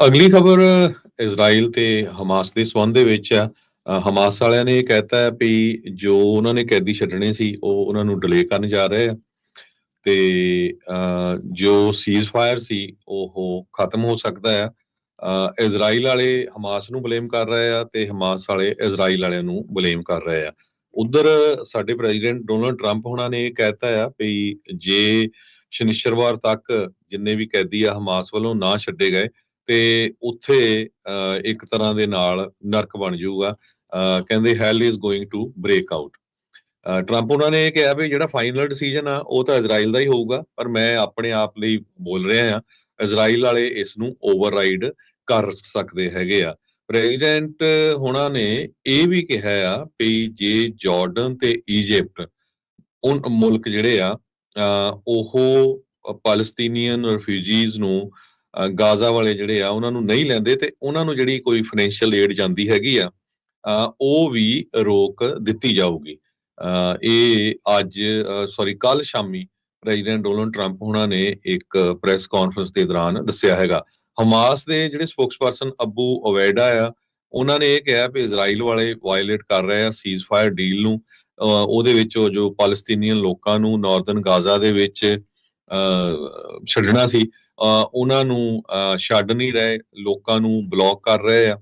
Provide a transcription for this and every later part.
ਅਗਲੀ ਖਬਰ ਇਜ਼ਰਾਈਲ ਤੇ ਹਮਾਸ ਦੇ ਸੰਬੰਧ ਦੇ ਵਿੱਚ ਆ। ਹਮਾਸ ਵਾਲਿਆਂ ਨੇ ਇਹ ਕਹਿਤਾ ਹੈ ਵੀ ਜੋ ਉਹਨਾਂ ਨੇ ਕੈਦੀ ਛੱਡਣੇ ਸੀ ਉਹ ਉਹਨਾਂ ਨੂੰ ਡਿਲੇ ਕਰਨ ਜਾ ਰਹੇ ਆ। ਤੇ ਅ, ਜੋ ਸੀਜ਼ ਫਾਇਰ ਸੀ ਉਹ ਖਤਮ ਹੋ ਸਕਦਾ ਆ ਇਜ਼ਰਾਈਲ ਵਾਲੇ ਹਮਾਸ ਨੂੰ ਬਲੇਮ ਕਰ ਰਹੇ ਆ ਤੇ ਹਮਾਸ ਵਾਲੇ ਇਜ਼ਰਾਈਲ ਵਾਲਿਆਂ ਨੂੰ ਬਲੇਮ ਕਰ ਰਹੇ ਆ। ਉਧਰ ਸਾਡੇ ਪ੍ਰੈਜ਼ੀਡੈਂਟ ਡੋਨਲਡ ਟਰੰਪ ਹੁਣਾਂ ਨੇ ਇਹ ਕਹਿਤਾ ਆ ਵੀ ਜੇ ਸ਼ਨੀਚਰਵਾਰ ਤੱਕ ਜਿੰਨੇ ਵੀ ਕੈਦੀ ਆ ਹਮਾਸ ਵੱਲੋਂ ਨਾ ਛੱਡੇ ਗਏ ਤੇ ਉੱਥੇ ਇੱਕ ਤਰ੍ਹਾਂ ਦੇ ਨਾਲ ਨਰਕ ਬਣ ਜਾਊਗਾ। ਕਹਿੰਦੇ hell is going to break out Trump ਉਹਨਾਂ ਨੇ ਇਹ ਕਿਹਾ ਵੀ ਜਿਹੜਾ ਫਾਈਨਲ ਡਿਸੀਜਨ ਆ, ਉਹ ਤਾਂ ਇਜ਼ਰਾਈਲ ਦਾ ਹੀ ਹੋਊਗਾ, ਪਰ ਮੈਂ ਆਪਣੇ ਆਪ ਲਈ ਬੋਲ ਰਿਹਾ ਆ ਇਜ਼ਰਾਈਲ ਵਾਲੇ ਇਸ ਨੂੰ ਓਵਰਰਾਈਡ ਕਰ ਸਕਦੇ ਹੈਗੇ ਆ। ਪ੍ਰੈਜ਼ੀਡੈਂਟ ਹੋਣਾ ਨੇ ਇਹ ਵੀ ਕਿਹਾ ਆ ਵੀ ਜੇ ਜਾਰਡਨ ਤੇ ਈਜਿਪਟ ਉਹ ਮੁਲਕ ਜਿਹੜੇ ਆ ਉਹ ਪਾਲਸਤੀਨੀਅਨ ਰਿਫਿਊਜੀਜ਼ ਨੂੰ ਗਾਜ਼ਾ ਵਾਲੇ ਜਿਹੜੇ ਆ ਉਹਨਾਂ ਨੂੰ ਨਹੀਂ ਲੈਂਦੇ ਤੇ ਉਹਨਾਂ ਨੂੰ ਜਿਹੜੀ ਕੋਈ ਫਾਈਨੈਂਸ਼ੀਅਲ ਏਡ ਜਾਂਦੀ ਹੈਗੀ ਆ ਉਹ ਵੀ ਰੋਕ ਦਿੱਤੀ ਜਾਊਗੀ। ਇਹ ਅੱਜ ਸੌਰੀ ਕੱਲ ਸ਼ਾਮੀ ਪ੍ਰੈਜ਼ੀਡੈਂਟ ਡੋਨਲਡ ਟਰੰਪ ਉਹਨਾਂ ਨੇ ਇੱਕ ਪ੍ਰੈਸ ਕਾਨਫਰੰਸ ਦੇ ਦੌਰਾਨ ਦੱਸਿਆ ਹੈਗਾ। ਹਮਾਸ ਦੇ ਜਿਹੜੇ ਸਪੋਕਸਪਰਸਨ ਅਬੂ ਓਵੈਡਾ ਆ ਉਹਨਾਂ ਨੇ ਇਹ ਕਿਹਾ ਵੀ ਇਜ਼ਰਾਈਲ ਵਾਲੇ ਵਾਇਲੇਟ ਕਰ ਰਹੇ ਆ ਸੀਜ਼ ਫਾਇਰ ਡੀਲ ਨੂੰ। ਅ, ਉਹਦੇ ਵਿੱਚ ਉਹ ਜੋ ਪਾਲਸਤੀਨੀਅਨ ਲੋਕਾਂ ਨੂੰ ਨਾਰਦਰਨ ਗਾਜ਼ਾ ਦੇ ਵਿੱਚ ਅ, ਛੱਡਣਾ ਸੀ ਉਹਨਾਂ ਨੂੰ ਅ, ਛੱਡ ਨਹੀਂ ਰਹੇ ਲੋਕਾਂ ਨੂੰ ਬਲੌਕ ਕਰ ਰਹੇ ਆ।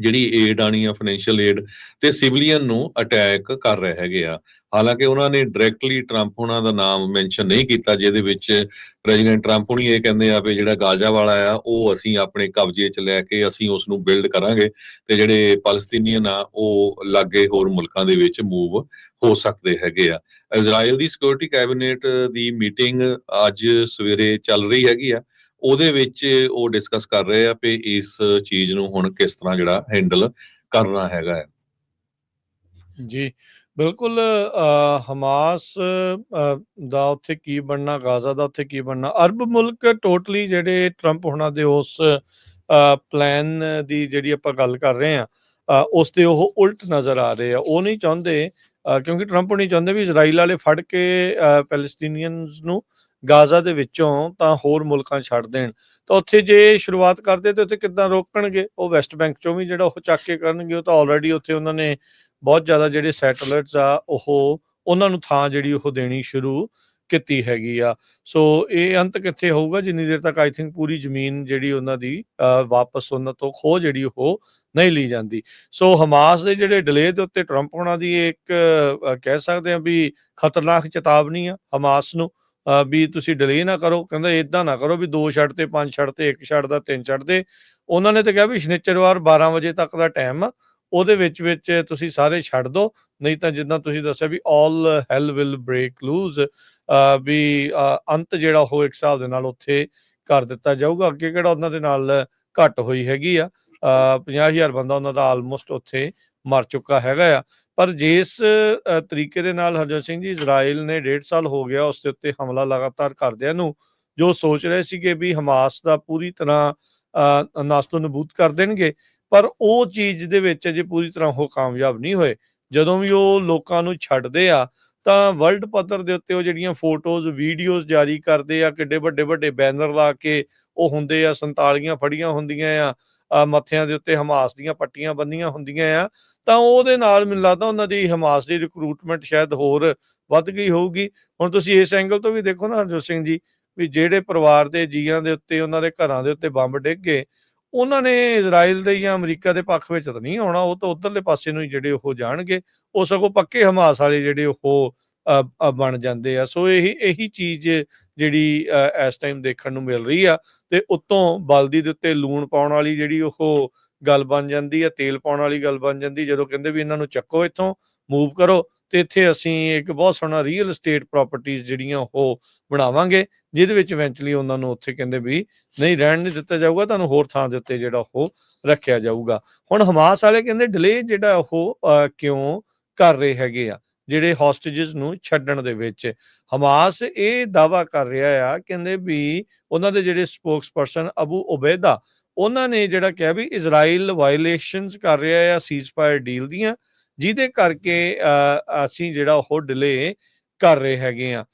ਜਿਹੜੀ ਏਡ ਆਣੀ ਆ ਫਾਈਨੈਂਸ਼ੀਅਲ ਏਡ ਤੇ ਸਿਵਲੀਅਨ ਨੂੰ ਅਟੈਕ ਕਰ ਰਹੇ ਹੈਗੇ ਆ। ਹਾਲਾਂਕਿ ਉਹਨਾਂ ਨੇ ਡਾਇਰੈਕਟਲੀ ਟਰੰਪ ਉਹਨਾਂ ਦਾ ਨਾਮ ਮੈਂਸ਼ਨ ਨਹੀਂ ਕੀਤਾ, ਜਿਹਦੇ ਵਿੱਚ ਪ੍ਰੈਜ਼ੀਡੈਂਟ ਟਰੰਪ ਹੁਣੀ ਇਹ ਕਹਿੰਦੇ ਆ ਵੀ ਜਿਹੜਾ ਗਾਜ਼ਾ ਵਾਲਾ ਆ, ਉਹ ਅਸੀਂ ਆਪਣੇ ਕਬਜ਼ੇ 'ਚ ਲੈ ਕੇ ਅਸੀਂ ਉਸ ਨੂੰ ਬਿਲਡ ਕਰਾਂਗੇ ਤੇ ਜਿਹੜੇ ਪਾਲਸਤੀਨੀਅਨ ਆ, ਉਹ ਲਾਗੇ ਹੋਰ ਮੁਲਕਾਂ ਦੇ ਵਿੱਚ ਮੂਵ ਹੋ ਸਕਦੇ ਹੈਗੇ ਆ। ਇਜ਼ਰਾਈਲ ਦੀ ਸਿਕਿਉਰਿਟੀ ਕੈਬਨਿਟ ਦੀ ਮੀਟਿੰਗ ਅੱਜ ਸਵੇਰੇ ਚੱਲ ਰਹੀ ਹੈਗੀ ਆ। ਉਹਦੇ ਵਿੱਚ ਉਹ ਡਿਸਕਸ ਕਰ ਰਹੇ ਆ ਵੀ ਇਸ ਚੀਜ਼ ਨੂੰ ਹੁਣ ਕਿਸ ਤਰ੍ਹਾਂ ਜਿਹੜਾ ਹੈਂਡਲ ਕਰਨਾ ਹੈਗਾ ਹੈ। ਜੀ ਬਿਲਕੁਲ ਹਮਾਸ ਦਾ ਉੱਥੇ ਕੀ ਬਣਨਾ ਗਾਜ਼ਾ ਦਾ ਉੱਥੇ ਕੀ ਬਣਨਾ ਅਰਬ ਮੁਲਕ ਟੋਟਲੀ ਜਿਹੜੇ ਟਰੰਪ ਹੁਣਾਂ ਦੇ ਉਸ ਪਲਾਨ ਦੀ ਜਿਹੜੀ ਆਪਾਂ ਗੱਲ ਕਰ ਰਹੇ ਆ ਉਸ ਤੇ ਉਹ ਉਲਟ ਨਜ਼ਰ ਆ ਰਹੇ ਆ। ਉਹ ਨਹੀਂ ਚਾਹੁੰਦੇ ਕਿਉਂਕਿ ਟਰੰਪ ਨਹੀਂ ਚਾਹੁੰਦੇ ਵੀ ਇਜ਼ਰਾਈਲ ਵਾਲੇ ਫੜ ਕੇ ਅ, ਨੂੰ ਗਾਜ਼ਾ ਦੇ ਵਿੱਚੋਂ ਤਾਂ ਹੋਰ ਮੁਲਕਾਂ ਛੱਡ ਦੇਣ। ਤਾਂ ਉੱਥੇ ਜੇ ਸ਼ੁਰੂਆਤ ਕਰਦੇ ਤੇ ਉੱਥੇ ਕਿੱਦਾਂ ਰੋਕਣਗੇ? ਉਹ ਵੈਸਟ ਬੈਂਕ ਚੋਂ ਵੀ ਜਿਹੜਾ ਉਹ ਚੱਕ ਕੇ ਕਰਨਗੇ ਉਹ ਤਾਂ ਆਲਰੇਡੀ ਉੱਥੇ ਉਹਨਾਂ ਨੇ ਬਹੁਤ ਜ਼ਿਆਦਾ ਜਿਹੜੇ ਸੈਟਲਾਈਟਸ ਆ ਉਹ ਉਹਨਾਂ ਨੂੰ ਥਾਂ ਜਿਹੜੀ ਉਹ ਦੇਣੀ ਸ਼ੁਰੂ ਕੀਤੀ ਹੈਗੀ ਆ। ਸੋ ਇਹ ਅੰਤ ਕਿੱਥੇ ਹੋਊਗਾ? ਜਿੰਨੀ ਦੇਰ ਤੱਕ ਆਈ ਥਿੰਕ ਪੂਰੀ ਜ਼ਮੀਨ ਜਿਹੜੀ ਉਹਨਾਂ ਦੀ ਅ, ਵਾਪਸ ਉਹਨਾਂ ਤੋਂ ਖੋ ਜਿਹੜੀ ਉਹ ਨਹੀਂ ਲਈ ਜਾਂਦੀ। ਸੋ ਹਮਾਸ ਦੇ ਜਿਹੜੇ ਡਿਲੇ ਦੇ ਉੱਤੇ ਟਰੰਪ ਉਹਨਾਂ ਦੀ ਇੱਕ ਕਹਿ ਸਕਦੇ ਆ ਵੀ ਖਤਰਨਾਕ ਚੇਤਾਵਨੀ ਆ ਹਮਾਸ ਨੂੰ। ਵੀ ਤੁਸੀਂ ਡਿਲੇ ਨਾ ਕਰੋ ਕਹਿੰਦਾ ਇਦਾਂ ਨਾ ਕਰੋ ਵੀ ਦੋ ਛੱਡ ਤੇ ਪੰਜ ਛੱਡ ਤੇ ਇੱਕ ਛੱਡ ਦਾ ਤਿੰਨ ਛੱਡ ਦੇ। ਉਹਨਾਂ ਨੇ ਤਾਂ ਕਿਹਾ ਵੀ ਸ਼ਨੀਚਰਵਾਰ 12 ਵਜੇ ਤੱਕ ਦਾ ਟਾਈਮ ਆ ਉਹਦੇ ਵਿੱਚ ਵਿੱਚ ਤੁਸੀਂ ਸਾਰੇ ਛੱਡ ਦਿਓ ਨਹੀਂ ਤਾਂ ਜਿੱਦਾਂ ਤੁਸੀਂ ਦੱਸਿਆ ਵੀ ਆਲ ਹੈਲ ਵਿਲ ਬ੍ਰੇਕ ਲੂਜ਼ ਵੀ ਅੰਤ ਜਿਹੜਾ ਉਹ ਇੱਕ ਹਿਸਾਬ ਦੇ ਨਾਲ ਉੱਥੇ ਕਰ ਦਿੱਤਾ ਜਾਊਗਾ। ਅੱਗੇ ਕਿਹੜਾ ਉਹਨਾਂ ਦੇ ਨਾਲ ਘੱਟ ਹੋਈ ਹੈਗੀ ਆ ਅ, 50000 ਬੰਦਾ ਉਹਨਾਂ ਦਾ ਆਲਮੋਸਟ ਉੱਥੇ ਮਰ ਚੁੱਕਾ ਹੈਗਾ ਆ। ਪਰ ਜਿਸ ਤਰੀਕੇ ਦੇ ਨਾਲ ਹਰਜੋਤ ਸਿੰਘ ਜੀ ਇਜ਼ਰਾਈਲ ਨੇ ਡੇਢ ਸਾਲ ਹੋ ਗਿਆ ਉਸ ਦੇ ਉੱਤੇ ਹਮਲਾ ਲਗਾਤਾਰ ਕਰਦਿਆਂ ਨੂੰ ਜੋ ਸੋਚ ਰਹੇ ਸੀਗੇ ਵੀ ਹਮਾਸ ਦਾ ਪੂਰੀ ਤਰ੍ਹਾਂ ਅ, ਨਸਤੋ ਨਬੂਦ ਕਰ ਦੇਣਗੇ ਪਰ ਉਹ ਚੀਜ਼ ਦੇ ਵਿੱਚ ਅਜੇ ਪੂਰੀ ਤਰ੍ਹਾਂ ਉਹ ਕਾਮਯਾਬ ਨਹੀਂ ਹੋਏ। ਜਦੋਂ ਵੀ ਉਹ ਲੋਕਾਂ ਨੂੰ ਛੱਡਦੇ ਆ ਤਾਂ ਵਰਲਡ ਪੱਧਰ ਦੇ ਉੱਤੇ ਉਹ ਜਿਹੜੀਆਂ ਫੋਟੋਜ਼ ਵੀਡੀਓਜ਼ ਜਾਰੀ ਕਰਦੇ ਆ ਕਿੱਡੇ ਵੱਡੇ ਵੱਡੇ ਬੈਨਰ ਲਾ ਕੇ ਉਹ ਹੁੰਦੇ ਆ 47 ਫੜੀਆਂ ਹੁੰਦੀਆਂ ਆ ਮੱਥਿਆਂ ਦੇ ਉੱਤੇ ਹਮਾਸ ਦੀਆਂ ਪੱਟੀਆਂ ਬੰਨੀਆਂ ਹੁੰਦੀਆਂ ਆ ਤਾਂ ਉਹਦੇ ਨਾਲ ਮੈਨੂੰ ਲੱਗਦਾ ਉਹਨਾਂ ਦੀ ਹਮਾਸ ਦੀ ਰਿਕਰੂਟਮੈਂਟ ਸ਼ਾਇਦ ਹੋਰ ਵੱਧ ਗਈ ਹੋਊਗੀ। ਹੁਣ ਤੁਸੀਂ ਇਸ ਐਂਗਲ ਤੋਂ ਵੀ ਦੇਖੋ ਨਾ ਹਰਜੋਤ ਸਿੰਘ ਜੀ ਵੀ ਜਿਹੜੇ ਪਰਿਵਾਰ ਦੇ ਜੀਆਂ ਦੇ ਉੱਤੇ ਉਹਨਾਂ ਦੇ ਘਰਾਂ ਦੇ ਉੱਤੇ ਬੰਬ ਡਿੱਗ ਗਏ ਉਹਨਾਂ ਨੇ ਇਜ਼ਰਾਈਲ ਦੇ ਜਾਂ ਅਮਰੀਕਾ ਦੇ ਪੱਖ ਵਿੱਚ ਤਾਂ ਨਹੀਂ ਆਉਣਾ ਉਹ ਤਾਂ ਉਧਰਲੇ ਪਾਸੇ ਨੂੰ ਹੀ ਜਿਹੜੇ ਉਹ ਜਾਣਗੇ ਉਹ ਸਗੋਂ ਪੱਕੇ ਹਮਾਸ ਵਾਲੇ ਜਿਹੜੇ ਉਹ ਅ, ਬਣ ਜਾਂਦੇ ਆ। ਸੋ ਇਹੀ ਇਹੀ ਚੀਜ਼ ਜਿਹੜੀ ਇਸ ਟਾਈਮ ਦੇਖਣ ਨੂੰ ਮਿਲ ਰਹੀ ਆ ਤੇ ਉੱਤੋਂ ਬਲਦੀ ਦੇ ਉੱਤੇ ਲੂਣ ਪਾਉਣ ਵਾਲੀ ਜਿਹੜੀ ਉਹ ਗੱਲ ਬਣ ਜਾਂਦੀ ਆ, ਤੇਲ ਪਾਉਣ ਵਾਲੀ ਗੱਲ ਬਣ ਜਾਂਦੀ, ਜਦੋਂ ਕਹਿੰਦੇ ਵੀ ਇਹਨਾਂ ਨੂੰ ਚੱਕੋ ਇੱਥੋਂ ਮੂਵ ਕਰੋ ਤੇ ਇੱਥੇ ਅਸੀਂ ਇੱਕ ਬਹੁਤ ਸੋਹਣਾ ਰੀਅਲ ਏਸਟੇਟ ਪ੍ਰਾਪਰਟੀਆਂ ਜਿਹੜੀਆਂ ਉਹ ਬਣਾਵਾਂਗੇ, ਜਿਹਦੇ ਵਿੱਚ ਇਵੈਂਚੁਅਲੀ ਉਹਨਾਂ ਨੂੰ ਉੱਥੇ ਕਹਿੰਦੇ ਵੀ ਨਹੀਂ, ਰਹਿਣ ਨਹੀਂ ਦਿੱਤਾ ਜਾਊਗਾ, ਤੁਹਾਨੂੰ ਹੋਰ ਥਾਂ ਦੇ ਉੱਤੇ ਜਿਹੜਾ ਉਹ ਰੱਖਿਆ ਜਾਊਗਾ। ਹੁਣ ਹਮਾਸ ਵਾਲੇ ਕਹਿੰਦੇ ਡਿਲੇ ਜਿਹੜਾ ਉਹ ਕਿਉਂ ਕਰ ਰਹੇ ਹੈਗੇ ਆ? ਜਿਹੜੇ ਹੌਸਟੇजेस ਨੂੰ ਛੱਡਣ ਦੇ ਵਿੱਚ। ਹਮਾਸ ਇਹ ਦਾਵਾ ਕਰ ਰਿਹਾ ਆ, ਕਹਿੰਦੇ ਵੀ ਉਹਨਾਂ ਦੇ ਜਿਹੜੇ ਸਪੋਕਸਪਰਸਨ ਅਬੂ ਉਬੈਦਾ, ਉਹਨਾਂ ਨੇ ਜਿਹੜਾ ਕਿਹਾ ਵੀ ਇਜ਼ਰਾਈਲ ਵਾਇਲੇਸ਼ਨਸ ਕਰ ਰਿਹਾ ਆ ਸੀਜ਼ਫਾਇਰ ਡੀਲ ਦੀਆਂ, ਜਿਹਦੇ ਕਰਕੇ ਅਸੀਂ ਜਿਹੜਾ ਉਹ ਡਿਲੇ ਕਰ ਰਹੇ ਹੈਗੇ ਆ।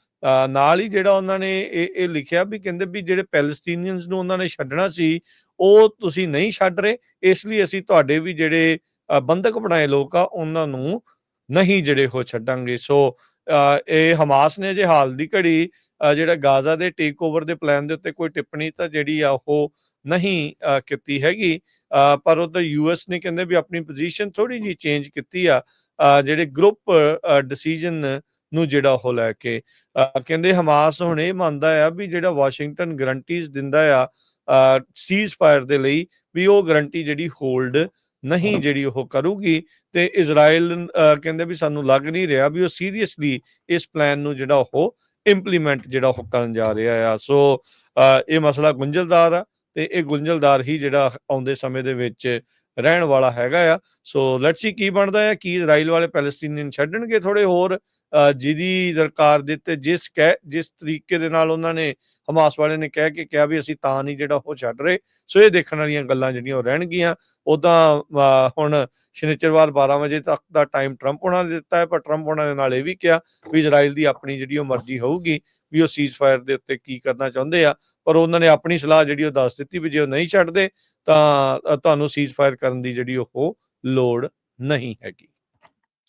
ਨਾਲ ਹੀ ਜਿਹੜਾ ਉਹਨਾਂ ਨੇ ਇਹ ਇਹ ਲਿਖਿਆ ਵੀ ਕਹਿੰਦੇ ਵੀ ਜਿਹੜੇ ਪੈਲਸਟੀਨੀਅਨਸ ਨੂੰ ਉਹਨਾਂ ਨੇ ਛੱਡਣਾ ਸੀ, ਉਹ ਤੁਸੀਂ ਨਹੀਂ ਛੱਡ ਰਹੇ, ਇਸ ਲਈ ਅਸੀਂ ਤੁਹਾਡੇ ਵੀ ਜਿਹੜੇ ਬੰਧਕ ਬਣਾਏ ਲੋਕ ਆ, ਉਹਨਾਂ ਨੂੰ ਨਹੀਂ ਜਿਹੜੇ ਉਹ ਛੱਡਾਂਗੇ। ਸੋ ਇਹ ਹਮਾਸ ਨੇ ਜੇ ਹਾਲ ਦੀ ਘੜੀ ਜਿਹੜਾ ਗਾਜ਼ਾ ਦੇ ਟੇਕ ਓਵਰ ਦੇ ਪਲਾਨ ਦੇ ਉੱਤੇ ਕੋਈ ਟਿੱਪਣੀ ਤਾਂ ਜਿਹੜੀ ਆ ਉਹ ਨਹੀਂ ਕੀਤੀ ਹੈਗੀ। ਅ, ਪਰ ਉਧਰ ਯੂਐਸ ਨੇ ਕਹਿੰਦੇ ਵੀ ਆਪਣੀ ਪੋਜੀਸ਼ਨ ਥੋੜੀ ਜੀ ਚੇਂਜ ਕੀਤੀ ਆ। ਜਿਹੜੇ ਗਰੁੱਪ ਡਿਸੀਜਨ ਨੂੰ ਜਿਹੜਾ ਉਹ ਲੈ ਕੇ। ਕਹਿੰਦੇ ਹਮਾਸ ਹੁਣ ਇਹ ਮੰਨਦਾ ਆ ਵੀ ਜਿਹੜਾ ਵਾਸ਼ਿੰਗਟਨ ਗਰੰਟੀਜ਼ ਦਿੰਦਾ ਆ ਸੀਜ਼ ਫਾਇਰ ਦੇ ਲਈ ਵੀ ਉਹ ਗਰੰਟੀ ਜਿਹੜੀ ਹੋਲਡ ਨਹੀਂ ਜਿਹੜੀ ਉਹ ਕਰੂਗੀ ਤੇ ਇਜ਼ਰਾਈਲ ਕਹਿੰਦੇ ਵੀ ਸਾਨੂੰ ਲੱਗ ਨਹੀਂ ਰਿਹਾ ਵੀ ਉਹ ਸੀਰੀਅਸਲੀ ਇਸ ਪਲਾਨ ਨੂੰ ਜਿਹੜਾ ਉਹ ਇੰਪਲੀਮੈਂਟ ਜਿਹੜਾ ਉਹ ਕਰਨ ਜਾ ਰਿਹਾ ਆ। ਸੋ ਇਹ ਮਸਲਾ ਗੁੰਝਲਦਾਰ ਆ ਤੇ ਇਹ ਗੁੰਝਲਦਾਰ ਹੀ ਜਿਹੜਾ ਆਉਂਦੇ ਸਮੇਂ ਦੇ ਵਿੱਚ ਰਹਿਣ ਵਾਲਾ ਹੈਗਾ ਆ। ਸੋ ਲੈਟਸ ਸੀ ਕੀ ਬਣਦਾ ਹੈ ਕੀ ਇਜ਼ਰਾਈਲ ਵਾਲੇ ਪੈਲਸਤੀਨੀਅਨ ਛੱਡਣਗੇ ਥੋੜੇ ਹੋਰ ਜਿਹਦੀ ਦਰਕਾਰ ਦੇ ਤੇ ਜਿਸ ਜਿਸ ਤਰੀਕੇ ਦੇ ਨਾਲ ਉਹਨਾਂ ਨੇ ਹਮਾਸ ਵਾਲੇ ਨੇ ਕਹਿ ਕੇ ਕਿਹਾ ਵੀ ਅਸੀਂ ਤਾਂ ਨਹੀਂ ਜਿਹੜਾ ਉਹ ਛੱਡ ਰਹੇ। ਸੋ ਇਹ ਦੇਖਣ ਵਾਲੀਆਂ ਗੱਲਾਂ ਜਿਹੜੀਆਂ ਉਹ ਰਹਿਣਗੀਆਂ। ਉਦਾਂ ਹੁਣ ਸ਼ਨੀਚਰਵਾਰ 12 ਵਜੇ ਤੱਕ ਦਾ ਟਾਈਮ ਟਰੰਪ ਉਹਨਾਂ ਨੇ ਦਿੱਤਾ ਹੈ ਪਰ ਟਰੰਪ ਉਹਨਾਂ ਨੇ ਨਾਲ ਇਹ ਵੀ ਕਿਹਾ ਵੀ ਇਜ਼ਰਾਈਲ ਦੀ ਆਪਣੀ ਜਿਹੜੀ ਉਹ ਮਰਜ਼ੀ ਹੋਊਗੀ ਵੀ ਉਹ ਸੀਜ਼ਫਾਇਰ ਦੇ ਉੱਤੇ ਕੀ ਕਰਨਾ ਚਾਹੁੰਦੇ ਆ। ਪਰ ਉਹਨਾਂ ਨੇ ਆਪਣੀ ਸਲਾਹ ਜਿਹੜੀ ਉਹ ਦੱਸ ਦਿੱਤੀ ਵੀ ਜੇ ਉਹ ਨਹੀਂ ਛੱਡਦੇ ਤਾਂ ਅ, ਤੁਹਾਨੂੰ ਸੀਜ਼ਫਾਇਰ ਕਰਨ ਦੀ ਜਿਹੜੀ ਉਹ ਲੋੜ ਨਹੀਂ ਹੈਗੀ।